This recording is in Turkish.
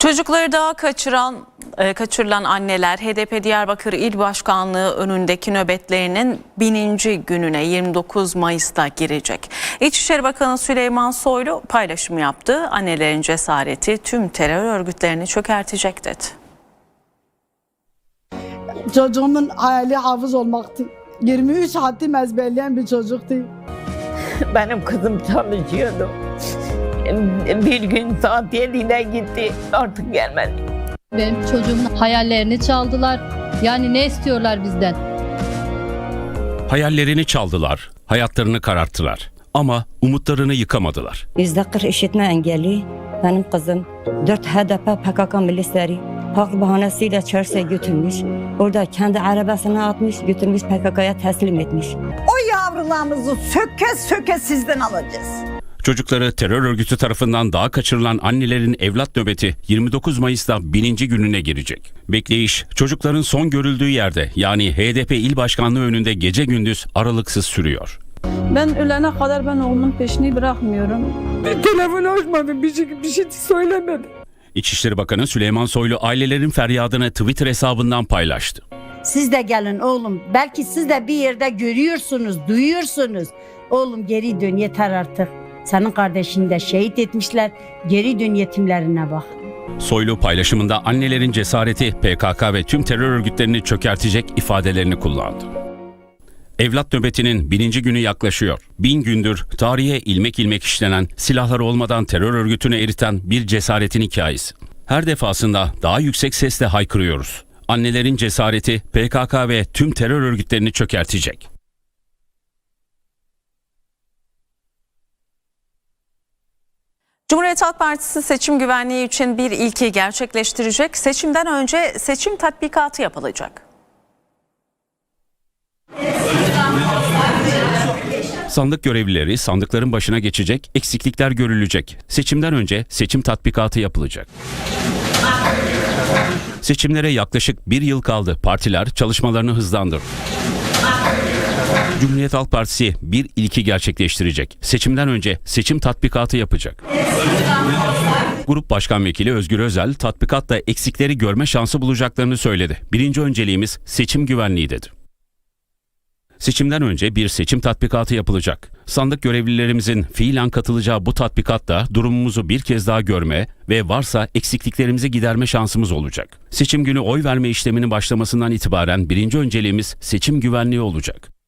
Çocukları daha kaçıran e, kaçırılan anneler HDP Diyarbakır İl Başkanlığı önündeki nöbetlerinin bininci gününe 29 Mayıs'ta girecek. İçişleri Bakanı Süleyman Soylu paylaşım yaptı. Annelerin cesareti tüm terör örgütlerini çökertecek dedi. Çocuğumun hayali hafız olmaktı. 23 haddim ezberleyen bir çocuktu. Benim kızım çalışıyordu. Bir gün saat 7'de gitti. Artık gelmedi. Benim çocuğumun hayallerini çaldılar. Yani ne istiyorlar bizden? Hayallerini çaldılar, hayatlarını kararttılar. Ama umutlarını yıkamadılar. Yüzde kırk işitme engelli. Benim kızım 4 HDP PKK milisleri haklı bahanesiyle çarşıya götürmüş. Orada kendi arabasına atmış, götürmüş PKK'ya teslim etmiş. O yavrularımızı söke söke sizden alacağız. Çocukları terör örgütü tarafından daha kaçırılan annelerin evlat nöbeti 29 Mayıs'ta bininci gününe girecek. Bekleyiş çocukların son görüldüğü yerde yani HDP il başkanlığı önünde gece gündüz aralıksız sürüyor. Ben ölene kadar ben oğlumun peşini bırakmıyorum. Telefon açmadı, bir şey, bir şey söylemedi. İçişleri Bakanı Süleyman Soylu ailelerin feryadını Twitter hesabından paylaştı. Siz de gelin oğlum. Belki siz de bir yerde görüyorsunuz, duyuyorsunuz. Oğlum geri dön yeter artık. Senin kardeşini de şehit etmişler. Geri dön yetimlerine bak. Soylu paylaşımında annelerin cesareti PKK ve tüm terör örgütlerini çökertecek ifadelerini kullandı. Evlat nöbetinin bininci günü yaklaşıyor. Bin gündür tarihe ilmek ilmek işlenen, silahları olmadan terör örgütünü eriten bir cesaretin hikayesi. Her defasında daha yüksek sesle haykırıyoruz. Annelerin cesareti PKK ve tüm terör örgütlerini çökertecek. Cumhuriyet Halk Partisi seçim güvenliği için bir ilki gerçekleştirecek. Seçimden önce seçim tatbikatı yapılacak. Sandık görevlileri sandıkların başına geçecek, eksiklikler görülecek. Seçimden önce seçim tatbikatı yapılacak. Seçimlere yaklaşık bir yıl kaldı. Partiler çalışmalarını hızlandırdı. Cumhuriyet Halk Partisi bir ilki gerçekleştirecek. Seçimden önce seçim tatbikatı yapacak. Grup Başkan Vekili Özgür Özel tatbikatla eksikleri görme şansı bulacaklarını söyledi. Birinci önceliğimiz seçim güvenliği dedi. Seçimden önce bir seçim tatbikatı yapılacak. Sandık görevlilerimizin fiilen katılacağı bu tatbikatta durumumuzu bir kez daha görme ve varsa eksikliklerimizi giderme şansımız olacak. Seçim günü oy verme işleminin başlamasından itibaren birinci önceliğimiz seçim güvenliği olacak.